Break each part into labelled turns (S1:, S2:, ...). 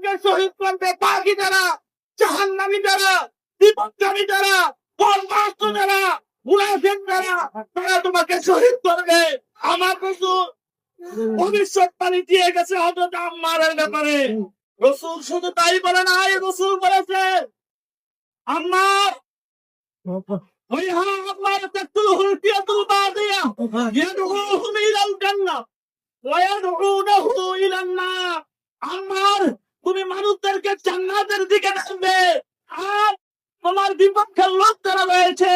S1: তোমাকে শহীদ করবে বাকি যারা, জাহান্নামী যারা বিপদগামী যারা, বরখাস্ত যারা, মুনাফিক যারা, তারা তোমাকে শহীদ করবে। আমার রসুল ভবিষ্যৎবাণী দিয়ে গেছে হজরত আম্মারের ব্যাপারে। রসুল শুধু তাই বলে নাই রসুল বলেছে, আম্মার ইয়াদউহুম ইলাল জান্নাহ ওয়া ইয়াদউনাহু ইলান নার। আম্মার তুমি মানুষদেরকে জান্নাতের দিকে ডাকবে আর তোমার বিপক্ষের লোক যারা রয়েছে।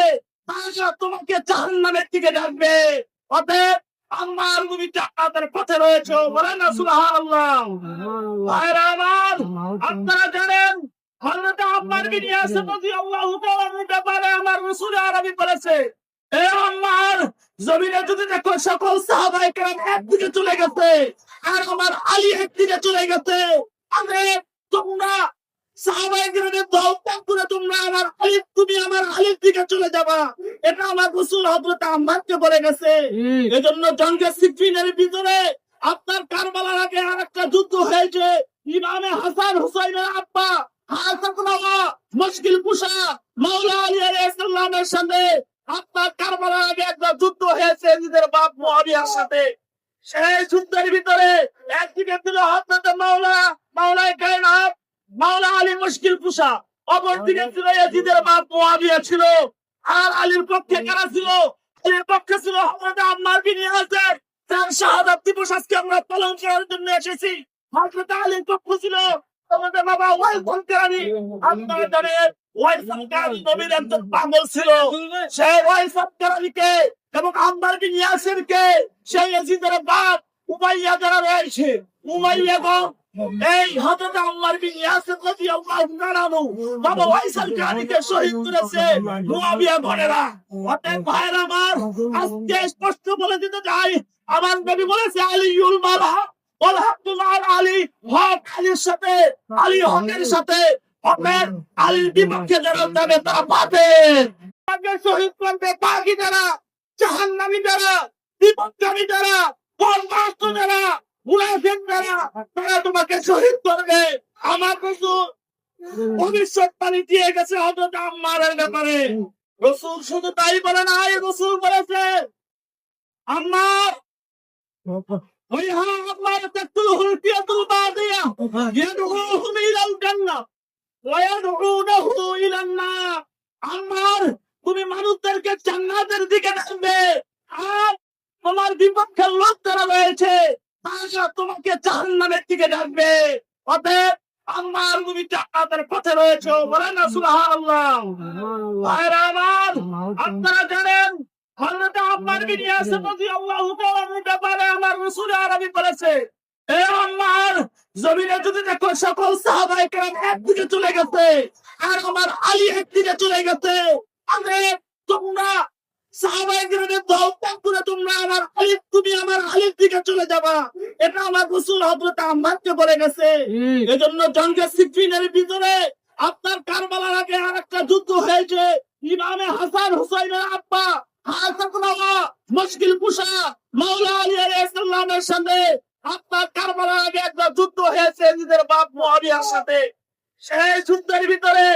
S1: তারা তোমাকে জাহান্নামের দিকে ডাকবে। অতএব আম্মার তুমি জান্নাতের পথে রয়েছে। না, সুবহানাল্লাহ। আমার, আপনারা জানেন আমার সকল চলে গেছে, আর আমার আলী একদিকে চলে গেছে আরে তোমরা সাহাবায়ে কেরামের দল ত্যাগ করে তোমরা আমার আলী তুমি আমার আলীর দিকে চলে যাবা। এটা আমার রাসূল হযরত আম্মারকে বলে গেছে। এজন্য জঙ্গে সিফিনের ভিতরে আপনার কারবালার আগে আর একটা যুদ্ধ হয়েছে। ইমামে হাসান হুসাইনের আব্বা মুশকিল কুশা মাওলা আলী আলাইহিস সাথে আপনার কারবালার আগে একটা যুদ্ধ হয়েছে নিজের বাপ মুআবিয়ার সাথে। সেই যুদ্ধের ভিতরে একদিকে ছিল হযরত মাওলা মাওলায় কায়নাত মাওলা আলী মুশকিল কুশা অপরদিকে ছিল ইয়াজিদের বাপ মুআবিয়া ছিল আর আলীর পক্ষে কারা ছিল? আলীর পক্ষে ছিল হযরত আম্মার বিন ইয়াসির। তার শাহাদাত দিবস আজকে আমরা পালন করার জন্য এসেছি। হযরত আলীর পক্ষ ছিল আমাদের বাবা ওয়াই ফলকারি আপনারা জানেন ওয়াই ফলকারি নবীর একজন পাগল ছিল। সেই ওয়াই ফলকারিকে এবং আম্মার বিন ইয়াসিরকে সেই ইয়াজিদের বাপ উমাইয়া যারা রয়েছে। উমাইয়া এবং এই হযরত আম্মার বিন ইয়াসির রাদিয়াল্লাহু তাআলা বাবা ওয়াই ফলকারিকে শহীদ করেছে। ঘরেরা অতএব ভাইরা আমার, আজকে স্পষ্ট বলে দিতে চাই। আমার নবী বলেছে, আলিউল মালা বল হাকুল আল আলী হক আলীর সাথে, আলী হকের সাথে। হকের আলীর বিপক্ষে যারা যাবে তারা পাবে তাকে শহীদ করবে বাকি যারা, জাহান্নামী যারা বিপদগামী যারা বরখাস্ত যারা মুনাফিক তারা তোমাকে শহীদ করবে। আমার রসুল ভবিষ্যৎবাণী দিয়ে গেছে, হযরত আম্মারের ব্যাপারে। রসুল শুধু তাই বলে নাই রসুল বলেছে, আম্মার ওই হ্যাঁ আম্মার তাকতুলহুল ফিয়াতুল বাদিয়া ইয়াদউহুম ইলাল জান্নাহ, ওয়া ইয়াদউনাহু ইলান নার। আম্মার, তুমি মানুষদেরকে জান্নাতের দিকে ডাকবে আর তোমার বিপক্ষের লোক যারা তোমাকে জাহান্নামের দিকে ডাকবে। অতএব আম্মার তুমি জান্নাতের পথে রয়েছে। বলেন না আমার, আপনারা জানেন আমার দেখো সকল একদিকে আর আমার আলী একদিকে আরে তোমরা সাহাবায়ে তোমরা আমার আলী তুমি আমার আলীর দিকে চলে যাবা। এটা আমার রাসূল হযরত আম্মারকে বলে গেছে। এজন্য জঙ্গে সিফিনের ভিতরে আপনার কারবালার আগে আর একটা যুদ্ধ হয়েছে। ইমামে হাসান হুসাইনের আব্বা মুশকিল মাওলা আলী আলাইহিস সাথে আপনার কারবালার আগে একটা যুদ্ধ হয়েছে নিজের বাপ মুআবিয়ার সাথে। সেই যুদ্ধের ভিতরে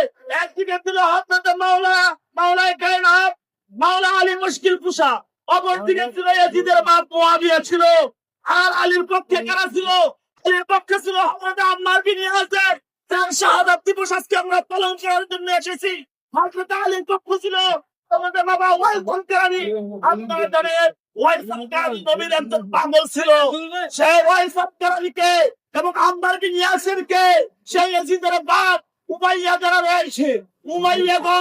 S1: একদিকে ছিল হযরত মাওলা মাওলায় কায়নাত মাওলা আলী মুশকিল কুশা অপরদিকে ছিল ইয়াজিদের বাপ মুআবিয়া ছিল আর আলীর পক্ষে কারা ছিল? আলীর পক্ষে ছিল হযরত আম্মার বিন ইয়াসির। তার শাহাদাত দিবস আজকে আমরা পালন করার জন্য এসেছি। হযরত আলীর পক্ষ ছিল আমাদের বাবা ওয়াই ফলকারি আপনারা জানেন ওয়াই ফলকারি নবীর একজন পাগল ছিল। সেই ওয়াই ফলকারিকে এবং আম্মার বিন ইয়াসিরকে সেই ইয়াজিদের বাপ উমাইয়া যারা রয়েছে। উমাইয়া এবং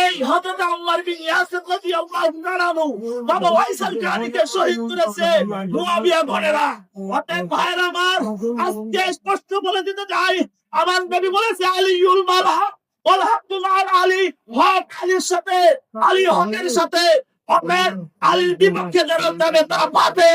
S1: এই হযরত আম্মার বিন ইয়াসির বাবা ওয়াই ফলকারিকে শহীদ করেছে। ঘরেরা অতএব আমার, আজকে স্পষ্ট বলে দিতে চাই। আমার নবী বলেছে, আলিউল মালা হাকুল আল। হক আলীর সাথে, আলী হকের সাথে। হকের আলীর বিপক্ষে যারা যাবে তারা পাবে